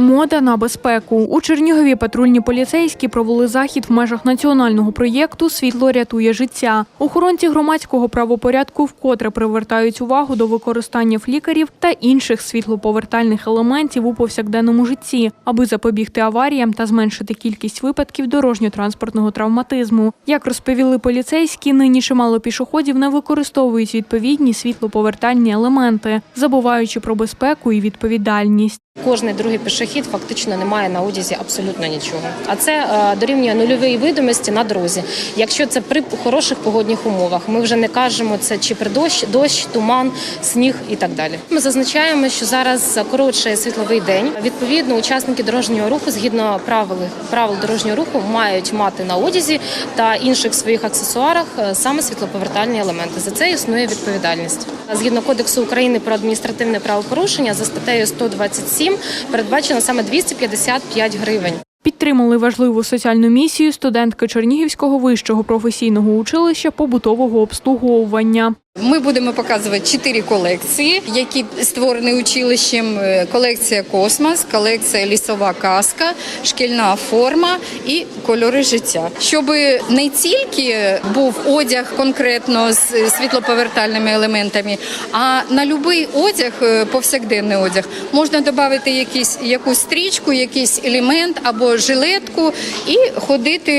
Мода на безпеку у Чернігові патрульні поліцейські провели захід в межах національного проєкту Світло рятує життя. Охоронці громадського правопорядку вкотре привертають увагу до використання флікарів та інших світлоповертальних елементів у повсякденному житті, аби запобігти аваріям та зменшити кількість випадків дорожньо-транспортного травматизму. Як розповіли поліцейські, нині чимало пішоходів не використовують відповідні світлоповертальні елементи, забуваючи про безпеку і відповідальність. Кожний другий пішохід фактично не має на одязі абсолютно нічого. А це е, дорівнює нульовій видимості на дорозі. Якщо це при хороших погодних умовах, ми вже не кажемо це чи при дощ, дощ, туман, сніг і так далі. Ми зазначаємо, що зараз коротший світловий день. Відповідно, учасники дорожнього руху згідно правил правил дорожнього руху мають мати на одязі та інших своїх аксесуарах е, саме світлоповертальні елементи. За це існує відповідальність. Згідно кодексу України про адміністративне правопорушення за статтею 127 передбачено саме 255 гривень. Підтримали важливу соціальну місію студентки Чернігівського вищого професійного училища побутового обслуговування. Ми будемо показувати чотири колекції, які створені училищем. Е, Колекція Космос, колекція Лісова казка, шкільна форма і кольори життя. Щоб не тільки був одяг конкретно з світлоповертальними елементами, а на будь-який одяг, е, повсякденний одяг, можна додати якісь якусь стрічку, якийсь елемент або жилетку і ходити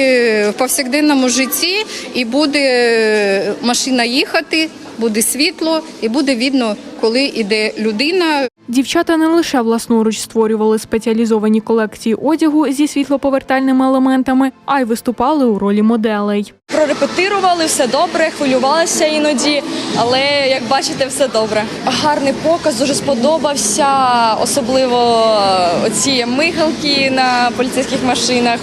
в повсякденному житті, і буде е, машина їхати буде світло і буде видно, коли йде людина. Дівчата не лише власноруч створювали спеціалізовані колекції одягу зі світлоповертальними елементами, а й виступали у ролі моделей. Прорепетирували все добре, хвилювалася іноді, але як бачите, все добре. Гарний показ дуже сподобався, особливо оці мигалки на поліцейських машинах.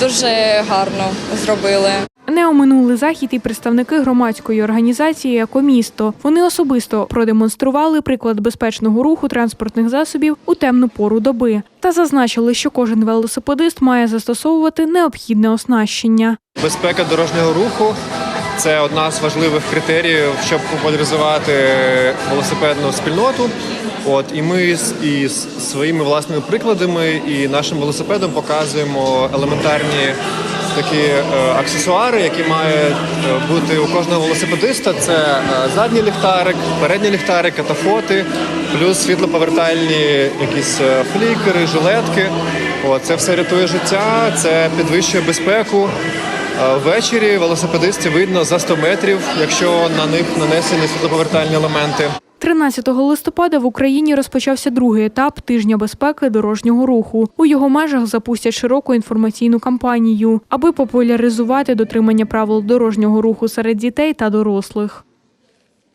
Дуже гарно зробили. Не оминули захід і представники громадської організації «Екомісто». Вони особисто продемонстрували приклад безпечного руху транспортних засобів у темну пору доби та зазначили, що кожен велосипедист має застосовувати необхідне оснащення. Безпека дорожнього руху це одна з важливих критеріїв, щоб популяризувати велосипедну спільноту. От і ми із своїми власними прикладами і нашим велосипедом показуємо елементарні такі е, аксесуари, які мають е, бути у кожного велосипедиста. Це е, задній ліхтарик, передній ліхтарик, катафоти, плюс світлоповертальні якісь флікери, жилетки. От, це все рятує життя, це підвищує безпеку. Ввечері велосипедистів видно за 100 метрів, якщо на них нанесені світлоповертальні елементи. 13 листопада в Україні розпочався другий етап тижня безпеки дорожнього руху. У його межах запустять широку інформаційну кампанію, аби популяризувати дотримання правил дорожнього руху серед дітей та дорослих.